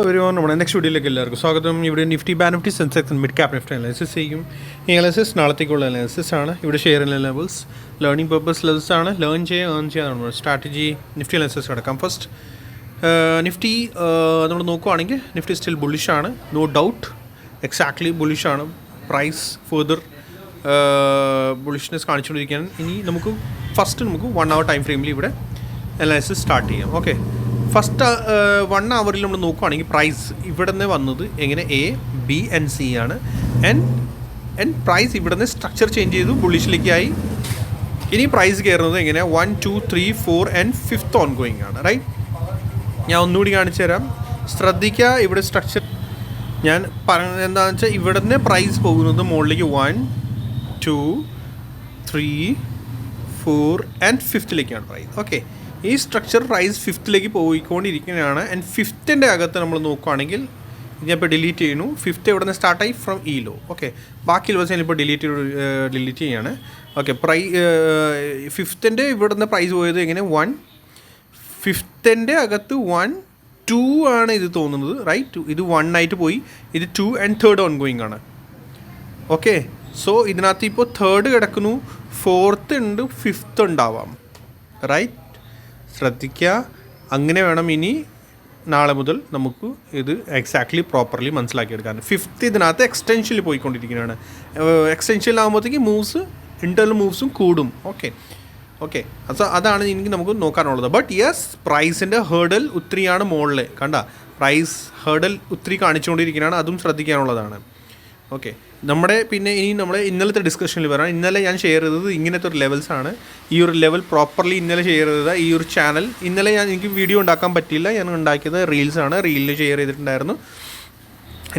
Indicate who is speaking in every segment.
Speaker 1: ഒരു നമ്മുടെ നെക്സ്റ്റ് വീഡിയോയിലേക്ക് എല്ലാവർക്കും സ്വാഗതം. ഇവിടെ Nifty ban Nifty Sensex mid cap Nifty analysis ചെയ്യും. ഈ അനാലിസിസ് നാളത്തേക്കുള്ള അനാലിസിസ് ആണ്. ഇവിടെ share levels learning purpose levels ആണ്. ലേൺ ചെയ്യുക ഏൺ ചെയ്യാനാണ് സ്ട്രാറ്റജി നിഫ്റ്റി അനാലിസിസ് കിടക്കാം ഫസ്റ്റ് നിഫ്റ്റി നമ്മൾ നോക്കുവാണെങ്കിൽ നിഫ്റ്റി സ്റ്റിൽ ബുള്ളിഷാണ് നോ ഡൗട്ട് എക്സാക്ട്ലി ബുള്ളിഷാണ് പ്രൈസ് ഫെർദർ ബുള്ളിഷ്നെസ് കാണിച്ചുകൊണ്ടിരിക്കുകയാണ്. ഇനി നമുക്ക് ഫസ്റ്റ് നമുക്ക് വൺ അവർ ടൈം ഫ്രെയിമിൽ ഇവിടെ അനാലിസിസ് സ്റ്റാർട്ട് ചെയ്യാം. ഓക്കെ ഫസ്റ്റ് വൺ അവറിൽ നമ്മൾ നോക്കുകയാണെങ്കിൽ പ്രൈസ് ഇവിടെ നിന്ന് വന്നത് എങ്ങനെ എ ബി ആൻഡ് സി ആണ്. ആൻഡ് ആൻഡ് പ്രൈസ് ഇവിടെ നിന്ന് സ്ട്രക്ചർ ചേഞ്ച് ചെയ്തു ബുള്ളിഷിലേക്കായി ഇനി പ്രൈസ് കയറുന്നത് എങ്ങനെ? One two three four and fifth on going ആണ് റൈറ്റ് ഞാൻ ഒന്നുകൂടി കാണിച്ചു തരാം. ശ്രദ്ധിക്കുക ഇവിടെ സ്ട്രക്ചർ ഞാൻ പറഞ്ഞത് എന്താണെന്ന് വെച്ചാൽ ഇവിടെ നിന്ന് പ്രൈസ് പോകുന്നത് മുകളിലേക്ക് one two three four and ഫിഫ്ത്തിലേക്കാണ് price okay ഈ സ്ട്രക്ചർ റൈസ് ഫിഫ്ത്തിലേക്ക് പോയിക്കൊണ്ടിരിക്കുകയാണ്. ആൻഡ് ഫിഫ്ത്തിന്റെ അകത്ത് നമ്മൾ നോക്കുകയാണെങ്കിൽ ഞാനിപ്പോൾ ഡിലീറ്റ് ചെയ്യുന്നു. ഫിഫ്ത്ത് ഇവിടെ നിന്ന് സ്റ്റാർട്ടായി ഫ്രം ഈ ലോ ഓക്കെ ബാക്കി ലോസ് ഞാനിപ്പോൾ ഡിലീറ്റ് ഡിലീറ്റ് ചെയ്യാണ്. ഓക്കെ പ്രൈ ഫിഫ്ത്തിന്റെ ഇവിടെ നിന്ന് പ്രൈസ് പോയത് എങ്ങനെ? വൺ ഫിഫ്ത്തിന്റെ അകത്ത് വൺ ടു ആണ് ഇത് തോന്നുന്നത്. റൈറ്റ് ഇത് വൺ ആയിട്ട് പോയി. ഇത് two and third on going ആണ്. ഓക്കെ സോ ഇതിനകത്ത് ഇപ്പോൾ തേർഡ് കിടക്കുന്നു. ഫോർത്ത് ഉണ്ട് ഫിഫ്ത്ത് ഉണ്ടാവാം. റൈറ്റ് ശ്രദ്ധിക്കുക. അങ്ങനെ വേണം ഇനി നാളെ മുതൽ നമുക്ക് ഇത് എക്സാക്ട്ലി പ്രോപ്പർലി മനസ്സിലാക്കിയെടുക്കാൻ ഫിഫ്ത്ത് ഇതിനകത്ത് എക്സ്റ്റൻഷനിൽ പോയിക്കൊണ്ടിരിക്കുന്നതാണ്. എക്സ്റ്റൻഷനിലാകുമ്പോഴത്തേക്ക് മൂവ്സ് ഇന്റർണൽ മൂവ്സും കൂടും. ഓക്കെ ഓക്കെ അത് അതാണ് എനിക്ക് നമുക്ക് നോക്കാനുള്ളത്. ബട്ട് യെസ് പ്രൈസിന്റെ ഹേർഡൽ ഒത്തിരിയാണ് മുകളിൽ കണ്ട? പ്രൈസ് ഹേർഡൽ ഒത്തിരി കാണിച്ചുകൊണ്ടിരിക്കുകയാണ് അതും ശ്രദ്ധിക്കാനുള്ളതാണ്. ഓക്കെ നമ്മുടെ പിന്നെ ഇനി നമ്മൾ ഇന്നലത്തെ ഡിസ്കഷനിൽ പറയാം. ഇന്നലെ ഞാൻ ഷെയർ ചെയ്തത് ഇങ്ങനത്തെ ഒരു ലെവൽസ് ആണ്. ഈ ഒരു ലെവൽ പ്രോപ്പർലി ഇന്നലെ ഷെയർ ചെയ്തത് ഈ ഒരു ചാനൽ ഇന്നലെ ഞാൻ എനിക്ക് വീഡിയോ ഉണ്ടാക്കാൻ പറ്റിയില്ല. ഞാൻ ഉണ്ടാക്കിയത് റീൽസ് ആണ്. റീലിൽ ഷെയർ ചെയ്തിട്ടുണ്ടായിരുന്നു.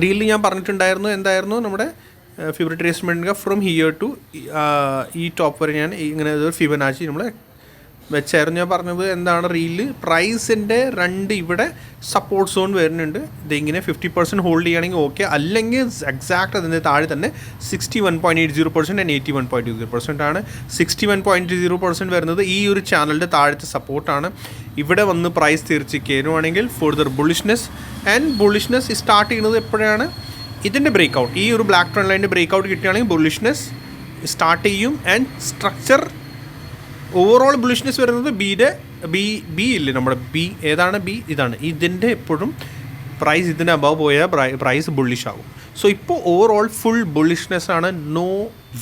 Speaker 1: റീലിൽ ഞാൻ പറഞ്ഞിട്ടുണ്ടായിരുന്നു എന്തായിരുന്നു? നമ്മുടെ ഫിബ്രവരി ട്രേസ്മെന്റ് ഫ്രം ഹിയർ ടു ഈ ടോപ്പ് വരെ ഞാൻ ഇങ്ങനെ ഒരു ഫിബനാച്ചി നമ്മൾ വെച്ചായിരുന്നു ഞാൻ പറഞ്ഞത് എന്താണ് റീൽ? പ്രൈസിന്റെ രണ്ട് ഇവിടെ സപ്പോർട്ട് സോൺ വരുന്നുണ്ട്. ഇതിങ്ങനെ ഫിഫ്റ്റി പെർസെന്റ് ഹോൾഡ് ചെയ്യുകയാണെങ്കിൽ ഓക്കെ അല്ലെങ്കിൽ എക്സാക്ട് അതിന്റെ താഴെ തന്നെ sixty one point eight zero percent and eighty one point zero percent ആണ്. Sixty one point zero percent വരുന്നത് ഈ ഒരു ചാനലിന്റെ താഴത്തെ സപ്പോർട്ടാണ് ഇവിടെ വന്ന് പ്രൈസ് തിരിച്ച് കയറുവാണെങ്കിൽ further bullishness and bullishness start ചെയ്യുന്നത് എപ്പോഴാണ്? ഇതിന്റെ ബ്രേക്ക് ഔട്ട് ഈ ഒരു ബ്ലാക്ക് ട്രെൻഡ് ലൈന്റെ ബ്രേക്ക് ഔട്ട് കിട്ടുകയാണെങ്കിൽ ബുളിഷ്നെസ് സ്റ്റാർട്ട് ചെയ്യും ആൻഡ് സ്ട്രക്ചർ ഓവറോൾ ബുളിഷ്നെസ് വരുന്നത് ബിയുടെ ബി ബി ഇല്ലേ നമ്മുടെ ബി ഏതാണ് ബി ഇതാണ്. ഇതിന്റെ എപ്പോഴും പ്രൈസ് ഇതിന് അബവ് പോയാൽ പ്രൈസ് ബുള്ളിഷ് ആകും സോ ഇപ്പോൾ ഓവറോൾ ഫുൾ ബുള്ളിഷ്നെസ് ആണ്. നോ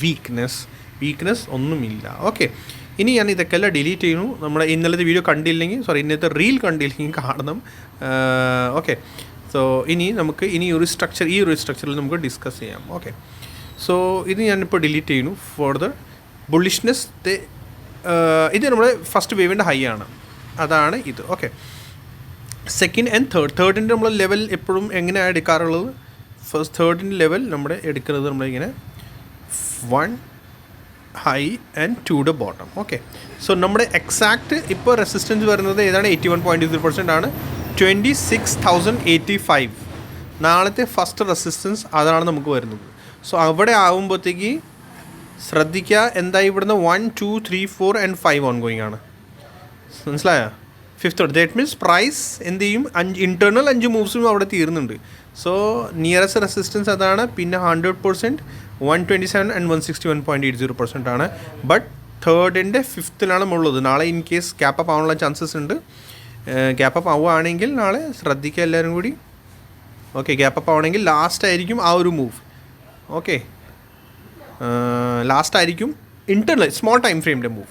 Speaker 1: വീക്ക്നെസ് വീക്ക്നെസ് ഒന്നുമില്ല. ഓക്കെ ഇനി ഞാൻ ഇതൊക്കെ എല്ലാം ഡിലീറ്റ് ചെയ്യുന്നു. നമ്മുടെ ഇന്നലത്തെ വീഡിയോ കണ്ടില്ലെങ്കിൽ സോറി ഇന്നത്തെ റീൽ കണ്ടില്ലെങ്കിൽ കാണണം. ഓക്കെ സോ ഇനി നമുക്ക് ഇനി ഒരു സ്ട്രക്ചർ ഈ ഒരു സ്ട്രക്ചറിൽ നമുക്ക് ഡിസ്കസ് ചെയ്യാം. ഓക്കെ സോ ഇത് ഞാനിപ്പോൾ ഡിലീറ്റ് ചെയ്യുന്നു. ഫോർ ദ ബുള്ളിഷ്നെസ് ഇത് നമ്മുടെ ഫസ്റ്റ് വേവിന്റെ ഹൈ ആണ്. അതാണ് ഇത്. ഓക്കെ സെക്കൻഡ് ആൻഡ് തേർഡ് തേർഡിന്റെ നമ്മൾ ലെവൽ എപ്പോഴും എങ്ങനെയാണ് എടുക്കാറുള്ളത്? ഫസ്റ്റ് തേർഡിന്റെ ലെവൽ നമ്മുടെ എടുക്കുന്നത് നമ്മളിങ്ങനെ one high and two the bottom okay so നമ്മുടെ എക്സാക്റ്റ് ഇപ്പോൾ റെസിസ്റ്റൻസ് വരുന്നത് ഏതാണ്? Eighty one point three percent ആണ്. Twenty six thousand eighty five നാളത്തെ ഫസ്റ്റ് റെസിസ്റ്റൻസ് അതാണ് നമുക്ക് വരുന്നത്. സോ അവിടെ ആകുമ്പോഴത്തേക്ക് ശ്രദ്ധിക്കുക എന്താ ഇവിടുന്ന് one two three four and five on going ആണ്. മനസ്സിലായോ? ഫിഫ്ത്ത് ദാറ്റ് മീൻസ് പ്രൈസ് എന്ത് ചെയ്യും? അഞ്ച് ഇന്റേർണൽ അഞ്ച് മൂവ്സും അവിടെ തീർന്നുണ്ട് സോ നിയറസ്റ്റ് റെസിസ്റ്റൻസ് അതാണ് പിന്നെ hundred percent one twenty seven and one sixty one point eight zero percent ആണ് ബട്ട് തേർഡിന്റെ ഫിഫ്ത്തിലാണ് ഉള്ളത്. നാളെ ഇൻ കേസ് ക്യാപ്പ് ആവാനുള്ള ചാൻസസ് ഉണ്ട്. ഗ്യാപ്പ് അപ്പ് ആവുകയാണെങ്കിൽ നാളെ ശ്രദ്ധിക്കുക എല്ലാവരും കൂടി. ഓക്കെ ഗ്യാപ്പ് അപ്പ് ആവണമെങ്കിൽ ലാസ്റ്റ് ആയിരിക്കും ആ ഒരു മൂവ് ഓക്കെ ലാസ്റ്റ് ആയിരിക്കും ഇന്റർണൽ സ്മോൾ ടൈം ഫ്രെയിമിന്റെ മൂവ്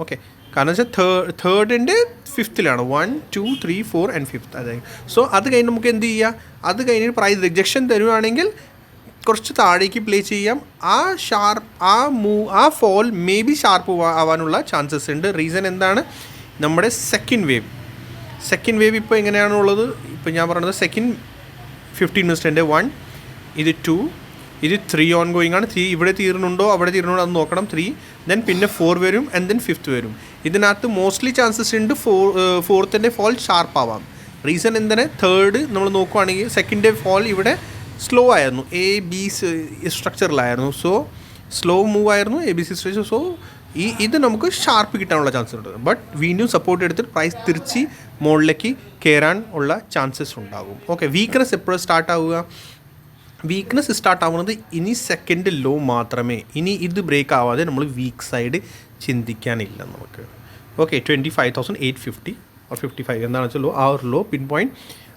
Speaker 1: ഓക്കെ കാരണം വെച്ചാൽ തേർഡ് തേർഡിന്റെ ഫിഫ്ത്തിലാണ് one two three four and fifth അതായത്. സോ അത് കഴിഞ്ഞ് നമുക്ക് എന്ത് ചെയ്യാം? അത് കഴിഞ്ഞ് പ്രൈസ് റിജക്ഷൻ തരുവാണെങ്കിൽ കുറച്ച് താഴേക്ക് പ്ലേ ചെയ്യാം. ആ ഷാർപ്പ് ആ മൂവ് ആ ഫോൾ മേ ബി ഷാർപ്പ് ആവാനുള്ള ചാൻസസ് ഉണ്ട്. റീസൺ എന്താണ്? നമ്മുടെ സെക്കൻഡ് വേവ് സെക്കൻഡ് വേവ് ഇപ്പോൾ എങ്ങനെയാണുള്ളത്? ഇപ്പോൾ ഞാൻ പറഞ്ഞത് സെക്കൻഡ് ഫിഫ്റ്റീൻ മിനിറ്റ്സിന്റെ വൺ ഇത് ടു ഇത് ത്രീ ഓൺ ഗോയിങ് ആണ്. ത്രീ ഇവിടെ തീർന്നുണ്ടോ അവിടെ തീർന്നുണ്ടോ അത് നോക്കണം. ത്രീ ദെൻ പിന്നെ ഫോർ വരും ആൻഡ് ദെൻ ഫിഫ്ത്ത് വരും. ഇതിനകത്ത് മോസ്റ്റ്ലി ചാൻസസ് ഉണ്ട് ഫോർ ഫോർത്തിന്റെ ഫോൾ ഷാർപ്പ് ആവാം. റീസൺ എന്താണ്? തേർഡ് നമ്മൾ നോക്കുവാണെങ്കിൽ സെക്കൻഡ് ഫോൾ ഇവിടെ സ്ലോ ആയിരുന്നു. എ ബി സ്ട്രക്ചറിലായിരുന്നു സോ സ്ലോ മൂവ് ആയിരുന്നു. A B C structure so ഈ ഇത് നമുക്ക് ഷാർപ്പ് കിട്ടാനുള്ള ചാൻസ് ഉണ്ട്. ബട്ട് വീണ്ടും സപ്പോർട്ട് എടുത്തിട്ട് പ്രൈസ് തിരിച്ച് മുകളിലേക്ക് കയറാൻ ഉള്ള ചാൻസസ് ഉണ്ടാകും. ഓക്കെ വീക്ക്നെസ് എപ്പോഴും സ്റ്റാർട്ട് ആവുക? വീക്ക്നെസ് സ്റ്റാർട്ട് ആവുന്നത് ഇനി സെക്കൻഡ് ലോ മാത്രമേ. ഇനി ഇത് ബ്രേക്ക് ആവാതെ നമ്മൾ വീക്ക് സൈഡ് ചിന്തിക്കാനില്ല നമുക്ക്. Okay twenty five thousand eight fifty or fifty five എന്താണെന്ന് വെച്ചാൽ ലോ ആ ഒരു ലോ പിൻ പോയിന്റ്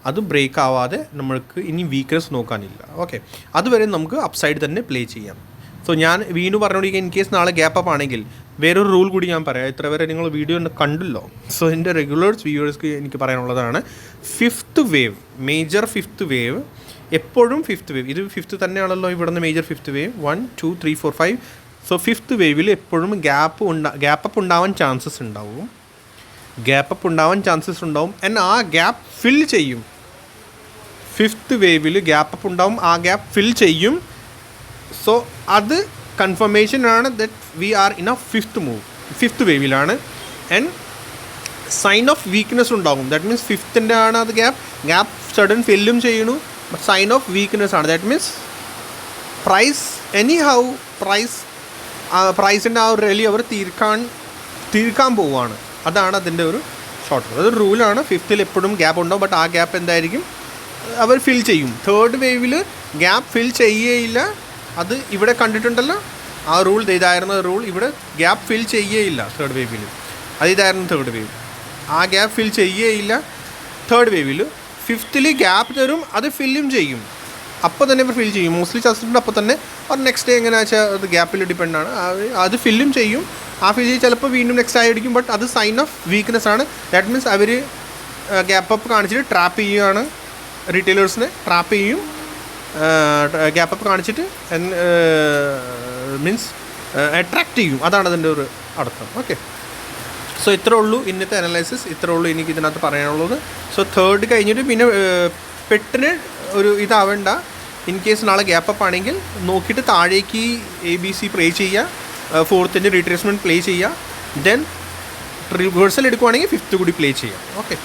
Speaker 1: അത് ബ്രേക്ക് ആവാതെ നമ്മൾക്ക് ഇനി വീക്ക്നെസ് നോക്കാനില്ല. ഓക്കെ അതുവരെ നമുക്ക് അപ്സൈഡ് തന്നെ പ്ലേ ചെയ്യാം. സോ ഞാൻ വീണ്ടും പറഞ്ഞുകൊണ്ടിരിക്കുക ഇൻ കേസ് നാളെ ഗ്യാപ്പ് അപ്പ് ആണെങ്കിൽ വേറൊരു റൂൾ കൂടി ഞാൻ പറയാം. ഇത്ര വരെ നിങ്ങൾ വീഡിയോ കണ്ടല്ലോ. സോ എന്റെ റെഗുലേഴ്സ് വ്യൂവേഴ്സ്ക്ക് എനിക്ക് പറയാനുള്ളതാണ് fifth wave major fifth wave എപ്പോഴും ഫിഫ്ത്ത് വേവ് ഇത് ഫിഫ്ത്ത് തന്നെയാണല്ലോ ഇവിടുന്ന് major fifth wave one two three four five so fifth വേവിൽ എപ്പോഴും ഗ്യാപ്പ് ഉണ്ടാ ഗ്യാപ്പ് ഉണ്ടാവാൻ ചാൻസസ് ഉണ്ടാവും. ഗ്യാപ്പ് അപ്പ് ഉണ്ടാവാൻ ചാൻസസ് ഉണ്ടാവും. ആൻഡ് ആ ഗ്യാപ്പ് ഫിൽ ചെയ്യും. ഫിഫ്ത്ത് വേവിൽ ഗ്യാപ്പ് അപ്പ് ഉണ്ടാവും. ആ ഗ്യാപ്പ് ഫിൽ ചെയ്യും. സോ അത് കൺഫർമേഷൻ ആണ് that we are in a fifth move fifth വേവിലാണ് and sign of weakness ഉണ്ടാകും ദാറ്റ് മീൻസ് ഫിഫ്ത്തിന്റെ ആണ് അത് ഗ്യാപ്പ് ഗ്യാപ്പ് സഡൻ ഫില്ലും ചെയ്യണു സൈൻ ഓഫ് വീക്ക്നെസ് ആണ്. That means price anyhow price പ്രൈസിന്റെ ആ ഒരു റെലി അവർ തീർക്കാൻ തീർക്കാൻ പോവുകയാണ്. അതാണ് അതിന്റെ ഒരു ഷോർട്ട് അതൊരു റൂലാണ് ഫിഫ്തിൽ എപ്പോഴും ഗ്യാപ്പ് ഉണ്ടാവും. ബട്ട് ആ ഗ്യാപ്പ് എന്തായിരിക്കും? അവർ ഫിൽ ചെയ്യും. തേർഡ് വേവിൽ ഗ്യാപ്പ് ഫിൽ ചെയ്യുകയില്ല അത് ഇവിടെ കണ്ടിട്ടുണ്ടല്ലോ? ആ റൂൾ ഇതായിരുന്ന റൂൾ ഇവിടെ ഗ്യാപ്പ് ഫിൽ ചെയ്യുകയില്ല തേർഡ് വേവിൽ അത് ഇതായിരുന്നു തേർഡ് വേവ് ആ ഗ്യാപ്പ് ഫിൽ ചെയ്യുകയില്ല തേർഡ് വേവിൽ ഫിഫ്ത്തിൽ ഗ്യാപ്പ് തരും അത് ഫില്ലും ചെയ്യും. അപ്പോൾ തന്നെ ഇവർ ഫിൽ ചെയ്യും. മോസ്റ്റ്ലി ചതച്ചിട്ടുണ്ട് അപ്പോൾ തന്നെ ഒരു നെക്സ്റ്റ് ഡേ എങ്ങനെയാ വെച്ചാൽ അത് ഗ്യാപ്പിൽ ഡിപ്പെൻഡാണ് അത് ഫില്ലും ചെയ്യും. ആ ഫിൽ ചെയ്ത് ചിലപ്പോൾ വീണ്ടും നെക്സ്റ്റ് ആയിരിക്കും ബട്ട് അത് സൈൻ ഓഫ് വീക്ക്നെസ് ആണ്. ദാറ്റ് മീൻസ് അവർ ഗ്യാപ്പ് അപ്പ് കാണിച്ചിട്ട് ട്രാപ്പ് ചെയ്യുകയാണ് റീറ്റെയിലേഴ്സിനെ ട്രാപ്പ് ചെയ്യും. ഗ്യാപ്പ് അപ്പ് കാണിച്ചിട്ട് മീൻസ് അട്രാക്റ്റ് ചെയ്യും. അതാണ് അതിന്റെ ഒരു അർത്ഥം. ഓക്കെ സോ ഇത്രേ ഉള്ളൂ ഇന്നത്തെ അനലൈസിസ് ഇത്രേ ഉള്ളൂ എനിക്ക് ഇതിനകത്ത് പറയാനുള്ളത്. സോ തേർഡ് കഴിഞ്ഞിട്ട് പിന്നെ പെട്ടെന്ന് ഒരു ഇതാവേണ്ട. ഇൻ കേസ് നാളെ ഗ്യാപ്പ് അപ്പ് ആണെങ്കിൽ നോക്കിയിട്ട് താഴേക്ക് എ ബി സി പ്ലേ ചെയ്യുക ഫോർത്തിന്റെ റീട്രേസ്മെന്റ് പ്ലേ ചെയ്യുക ദെൻ റിവേഴ്സൽ എടുക്കുവാണെങ്കിൽ ഫിഫ്ത്ത് കൂടി പ്ലേ ചെയ്യാം. ഓക്കെ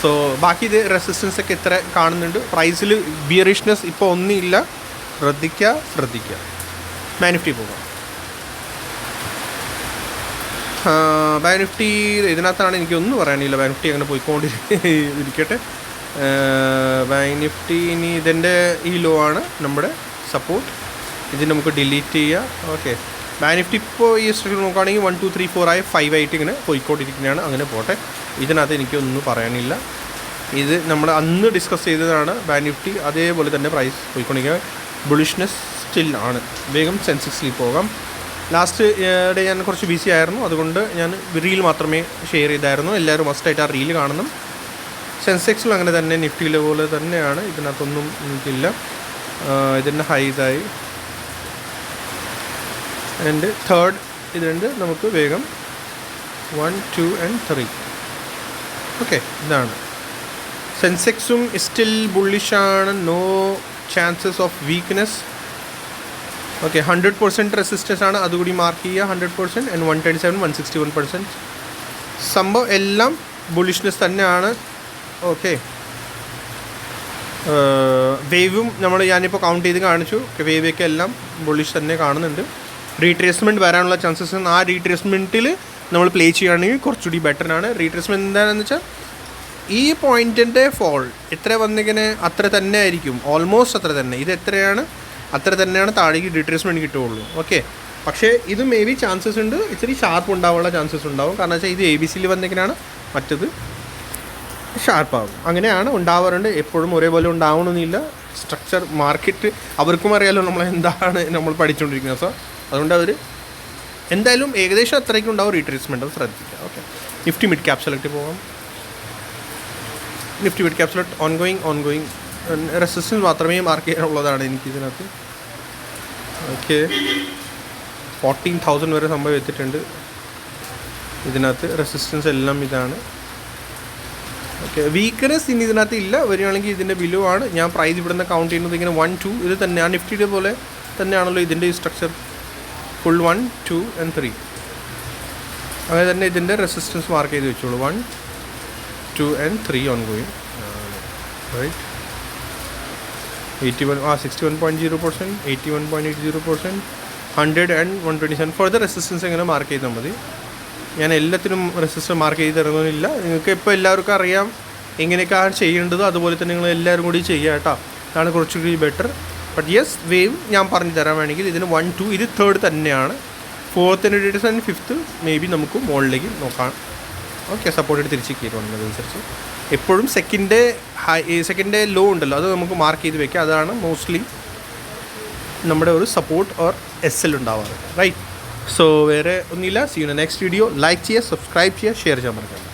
Speaker 1: സോ ബാക്കി ഇത് റെസിസ്റ്റൻസ് ഒക്കെ ഇത്ര കാണുന്നുണ്ട്. പ്രൈസിൽ ബിയറിഷ്നെസ് ഇപ്പോൾ ഒന്നുമില്ല. ശ്രദ്ധിക്കുക ശ്രദ്ധിക്കുക മാനിഫ്റ്റി പോകാം. ബാനിഫ്റ്റി ഇതിനകത്താണ് എനിക്കൊന്നും പറയാനില്ല. ബാനിഫ്റ്റി അങ്ങനെ പോയിക്കൊണ്ടി ഇരിക്കട്ടെ ബാങ്ക് ബാനിഫ്റ്റി ഇനി ഇതിന്റെ ഈ ലോ ആണ്. നമ്മുടെ സപ്പോർട്ട് ഇത് നമുക്ക് ഡിലീറ്റ് ചെയ്യാം. ഓക്കെ ബാനിഫ്റ്റി ഇപ്പോൾ ഈ സ്ട്രക്ചർ നോക്കുകയാണെങ്കിൽ വൺ ടു ത്രീ ഫോർ ആയി ഫൈവ് ആയിട്ട് ഇങ്ങനെ പോയിക്കൊണ്ടിരിക്കുന്നതാണ്. അങ്ങനെ പോട്ടെ. ഇതിനകത്ത് എനിക്കൊന്നും പറയാനില്ല. ഇത് നമ്മൾ അന്ന് ഡിസ്കസ് ചെയ്തതാണ് ബാനിഫ്റ്റി അതേപോലെ തന്നെ പ്രൈസ് പോയിക്കൊണ്ടിരിക്കുക ബുളിഷ്നെസ് സ്റ്റിൽ ആണ്. വേഗം സെൻസിക്സിൽ പോകാം. ലാസ്റ്റ് ഡേ ഞാൻ കുറച്ച് ബിസി ആയിരുന്നു. അതുകൊണ്ട് ഞാൻ റീൽ മാത്രമേ ഷെയർ ചെയ്തായിരുന്നു. എല്ലാവരും മസ്റ്റായിട്ട് ആ റീൽ കാണണം. സെൻസെക്സിലും അങ്ങനെ തന്നെ നിഫ്റ്റിയിലെ പോലെ തന്നെയാണ്. ഇതിനകത്തൊന്നും എനിക്കില്ല. ഇതിന്റെ ഹൈ ഇതായി ആൻഡ് തേർഡ് ഇതുണ്ട് നമുക്ക് വേഗം. One two and three okay ഇതാണ്. സെൻസെക്സും still ബുള്ളിഷാണ് no chances of weakness okay hundred percent resistance ആണ് അതുകൂടി മാർക്ക് ചെയ്യുക. Hundred percent and one twenty seven one sixty one percent സംഭവം എല്ലാം ബുളിഷ്നെസ് തന്നെയാണ്. ഓക്കെ വേവും നമ്മൾ ഞാനിപ്പോൾ കൗണ്ട് ചെയ്ത് കാണിച്ചു. വേവൊക്കെ എല്ലാം ബുളിഷ് തന്നെ കാണുന്നുണ്ട്. റീട്രേസ്മെന്റ് വരാനുള്ള ചാൻസസ് ആ റീട്രേസ്മെന്റിൽ നമ്മൾ പ്ലേ ചെയ്യുകയാണെങ്കിൽ കുറച്ചുകൂടി ബെറ്റർ ആണ്. റീട്രേസ്മെന്റ് എന്താണെന്ന് വെച്ചാൽ ഈ പോയിന്റിന്റെ ഫോൾ എത്ര വന്നിങ്ങനെ അത്ര തന്നെ ആയിരിക്കും. ഓൾമോസ്റ്റ് അത്ര തന്നെ. ഇത് എത്രയാണ്? അത്ര തന്നെയാണ് താഴേക്ക് റീട്രേസ്മെന്റ് കിട്ടുകയുള്ളൂ. ഓക്കെ പക്ഷേ ഇത് മേ ബി ചാൻസസ് ഉണ്ട്. ഇച്ചിരി ഷാർപ്പ് ഉണ്ടാവാനുള്ള ചാൻസസ് ഉണ്ടാവും. കാരണം വെച്ചാൽ ഇത് എ ബി സിയിൽ വന്നിങ്ങനെയാണ്. മറ്റത് ഷാർപ്പാകും അങ്ങനെയാണ് ഉണ്ടാവാറുണ്ട്. എപ്പോഴും ഒരേപോലെ ഉണ്ടാവണമെന്നില്ല സ്ട്രക്ചർ മാർക്കറ്റ് അവർക്കും അറിയാലോ നമ്മൾ എന്താണ് നമ്മൾ പഠിച്ചുകൊണ്ടിരിക്കുന്നത് സോ അതുകൊണ്ട് അവർ എന്തായാലും ഏകദേശം അത്രയ്ക്കും ഉണ്ടാവും റീട്രീസ്മെന്റ് ശ്രദ്ധിക്കുക. Okay Nifty mid cap select പോകാം Nifty mid cap select on going on going resistance മാത്രമേ മാർക്ക് ചെയ്യാനുള്ളതാണ് ഓക്കെ. ഫോർട്ടീൻ തൗസൻഡ് വരെ സംഭവം എത്തിയിട്ടുണ്ട്. ഇതിനകത്ത് റെസിസ്റ്റൻസ് എല്ലാം ഇതാണ്. ഓക്കെ വീക്ക്നെസ് ഇനി ഇതിനകത്ത് ഇല്ല. വരികയാണെങ്കിൽ ഇതിന്റെ ആണ്. ഞാൻ പ്രൈസ് ഇവിടെ നിന്ന് കൗണ്ട് ചെയ്യുന്നത് ഇങ്ങനെ വൺ ടു ഇത് തന്നെ. ആ നിഫ്റ്റിയുടെ പോലെ തന്നെയാണല്ലോ ഇതിന്റെ structure full one two and three അങ്ങനെ തന്നെ ഇതിന്റെ റെസിസ്റ്റൻസ് മാർക്ക് ചെയ്ത് വെച്ചോളൂ. One two and three on going right eighty one ആ sixty one point zero percent eighty one point eight zero percent hundred and one twenty seven further resistance എങ്ങനെ mark ചെയ്താൽ മതി? ഞാൻ എല്ലാത്തിനും റെസിസ്റ്റർ മാർക്ക് ചെയ്ത് തരുന്നില്ല നിങ്ങൾക്ക് ഇപ്പോൾ എല്ലാവർക്കും അറിയാം എങ്ങനെയൊക്കെയാണ് ചെയ്യേണ്ടത്. അതുപോലെ തന്നെ നിങ്ങൾ എല്ലാവരും കൂടി ചെയ്യുക കേട്ടോ. അതാണ് കുറച്ചുകൂടി ബെറ്റർ ബട്ട് യെസ് വേവ് ഞാൻ പറഞ്ഞു തരാൻ വേണമെങ്കിൽ ഇതിന് വൺ ടു ഇത് തേർഡ് തന്നെയാണ്. Dates and fifth may be നമുക്ക് മുകളിലേക്ക് നോക്കാം. ഓക്കെ സപ്പോർട്ട് തിരിച്ച് കയറുന്നതനുസരിച്ച് എപ്പോഴും സെക്കൻഡ് ഹൈ സെക്കൻഡ് ലോ ഉണ്ടല്ലോ അത് നമുക്ക് മാർക്ക് ചെയ്ത് വെക്കുക അതാണ് മോസ്റ്റ്ലി നമ്മുടെ ഒരു സപ്പോർട്ട് ഓർ എസ് എൽ ഉണ്ടാവാറ്. റൈറ്റ് സോ വേറെ ഒന്നുമില്ല. See you next video like ചെയ്യുക സബ്സ്ക്രൈബ് ചെയ്യുക ഷെയർ ചെയ്യാൻ മറക്കണ്ട